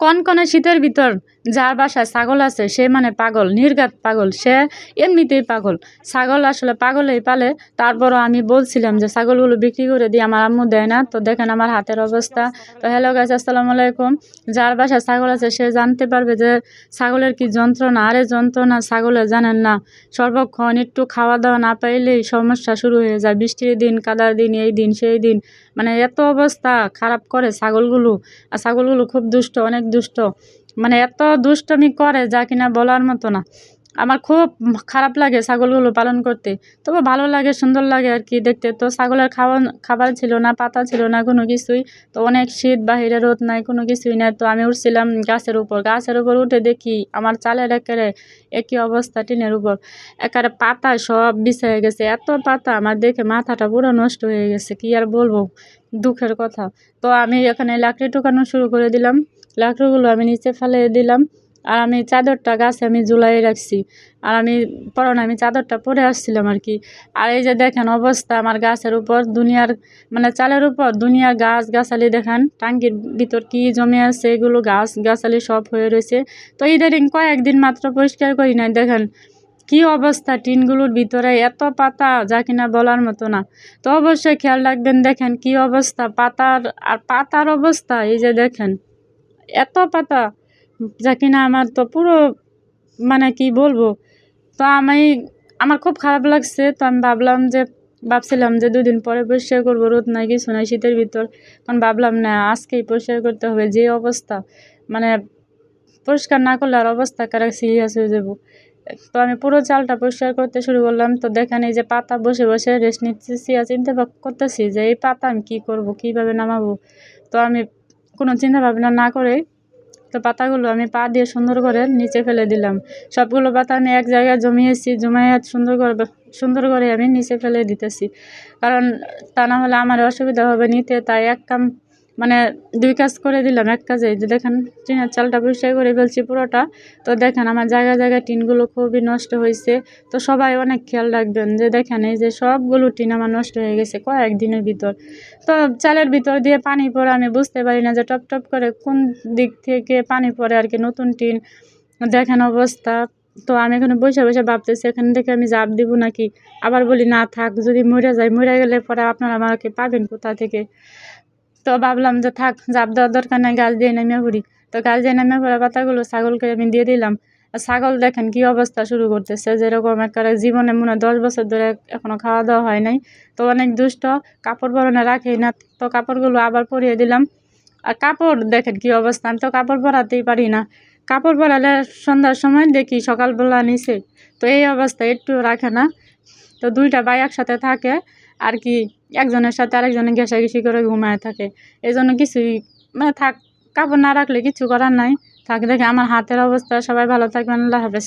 কনকনে শীতের ভিতর যার বাসায় ছাগল আছে, সে মানে পাগল, নির্ঘাত পাগল, সে এমনিতেই পাগল। ছাগল আসলে পাগলেই পালে। তারপরও আমি বলছিলাম যে ছাগলগুলো বিক্রি করে দিই আমার আম্মু দেয় না। তো দেখেন আমার হাতের অবস্থা। তো হ্যালো গাছ আসসালামু আলাইকুম। যার বাসায় ছাগল আছে, সে জানতে পারবে যে ছাগলের কি যন্ত্রণা। আরে যন্ত্রণা ছাগলের জানেন না। সর্বক্ষণ একটু খাওয়া দাওয়া না পাইলেই সমস্যা শুরু হয়ে যায়। বৃষ্টির দিন, কাদার দিন, এই দিন, সেই দিন। মানে এত অবস্থা খারাপ করে ছাগলগুলো। আর ছাগলগুলো খুব দুষ্ট। অনেক দুষ্ট। মানে এত দুষ্টমি করে যা কিনা বলার মতো না। আমার খুব খারাপ লাগে ছাগলগুলো পালন করতে। তবে ভালো লাগে, সুন্দর লাগে আর কি দেখতে। তো ছাগলের খাওয়া খাবার ছিল না, পাতা ছিল না, কোনো কিছুই। তো অনেক শীত, বাহিরে রোদ নাই, কোনো কিছুই নাই। তো আমি উঠছিলাম গাছের উপর। গাছের উপর উঠে দেখি আমার চালের একেবারে একই অবস্থা টিনের উপর। একেবারে পাতা সব বিছিয়ে গেছে। এত পাতা আমার দেখে মাথাটা পুরো নষ্ট হয়ে গেছে। কি আর বলব? দুঃখের কথা। তো আমি এখানে লাকড়ি টুকানো শুরু করে দিলাম। লাকড়িগুলো আমি নিচে ফেলে দিলাম। আর আমি চাদরটা গাছে আমি ঝুলাই রাখছি। আর আমি পরনে আমি চাদরটা পরে আসছিলাম আর কি। আর এই যে দেখেন অবস্থা আমার গাছের উপর, দুনিয়ার মানে চালের উপর, দুনিয়ার গাছ গাছালি দেখেন টাঙ্কির ভিতর কি জমে আছে, এগুলো গাছ গাছালি সব হয়ে রয়েছে। তো ইদারিং কয়েকদিন মাত্র পরিষ্কার করি নাই, দেখেন কি অবস্থা টিনগুলোর ভিতরে, এত পাতা যা কিনা বলার মতো না। তো অবশ্যই খেয়াল রাখবেন, দেখেন কি অবস্থা, পাতার আর পাতার অবস্থা, এই যে দেখেন। এত পাতা, যা কিনা আমার তো পুরো মানে কি বলব, তো আমি, আমার খুব খারাপ লাগছে, তো আমি ভাবলাম যে, ভাবছিলাম যে দুদিন পরে পরিষ্কার করব, রোদ নাই, কিছু নাই, শীতের ভিতর কারণ ভাবলাম না, আজকেই পরিষ্কার করতে হবে, যে অবস্থা মানে পরিষ্কার না করলে আর অবস্থা কারা সিরিয়াস হয়ে যাব। তো আমি পুরো চালটা পরিষ্কার করতে শুরু করলাম, তো দেখেন এই যে পাতা বসে বসে রেস্ট নিচ্ছি আর চিন্তা করতেছি, যে এই পাতা আমি কী করব, কীভাবে নামাবো, তো আমি কোনো চিন্তা ভাবনা না করে তো পাতাগুলো আমি পা দিয়ে সুন্দর করে নিচে ফেলে দিলাম। সবগুলো পাতা আমি এক জায়গায় জমিয়েছি জমাইয়ে সুন্দর করে সুন্দর করে আমি নিচে ফেলে দিতেছি। কারণ তা না হলে আমার অসুবিধা হবে নিতে। তাই এক কাম মানে দুই কাজ করে দিলাম, এক কাজে যে দেখেন, টিনের চালটা পরিষ্কার করে ফেলছি পুরোটা। তো দেখেন আমার জায়গায় জায়গায় টিনগুলো খুবই নষ্ট হয়েছে। তো সবাই অনেক খেয়াল রাখবেন যে দেখেন এই যে সবগুলো টিন আমার নষ্ট হয়ে গেছে কয়েকদিনের ভিতর। তো চালের ভিতর দিয়ে পানি পড়ে আমি বুঝতে পারি না যে টপ টপ করে কোন দিক থেকে পানি পড়ে আর কি নতুন টিন। দেখেন অবস্থা। তো আমি এখানে বসে বসে ভাবতেছি, এখান থেকে আমি জাপ দিব নাকি? আবার বলি, না থাক, যদি মরে যায়, মরে গেলে পরে আপনারা আমাকে পাবেন কোথা থেকে? তো ভাবলাম যে থাক, জাপ দেওয়ার দরকার নেই গাছ দিয়ে নেমে পড়ি। তো গাছ দিয়ে নেমে পড়া পাতাগুলো ছাগলকে আমি দিয়ে দিলাম। আর ছাগল দেখেন কি অবস্থা শুরু করতেছে, যেরকম একটা জীবনে মনে হয় দশ বছর ধরে এখনও খাওয়া দাওয়া হয় নাই। তো অনেক দুষ্ট, কাপড় পরনে রাখি না, তো কাপড়গুলো আবার পরিয়ে দিলাম। আর কাপড় দেখেন কি অবস্থা, আমি তো কাপড় পরাতেই পারি না। কাপড় পরালে সন্ধ্যার সময় দেখি সকালবেলা নিচে, তো এই অবস্থা একটু রাখে না। তো দুইটা ভাই একসাথে থাকে আর কি, একজনের সাথে আরেকজনে ঘেঁষাঘেঁষি করে ঘুমায় থাকে। এই জন্য কিছুই মানে থাক, কাপড় না রাখলে কিছু করার নাই। থাক দেখে, আমার হাতের অবস্থা, সবাই ভালো থাকবেন, আল্লাহ হাফেজ।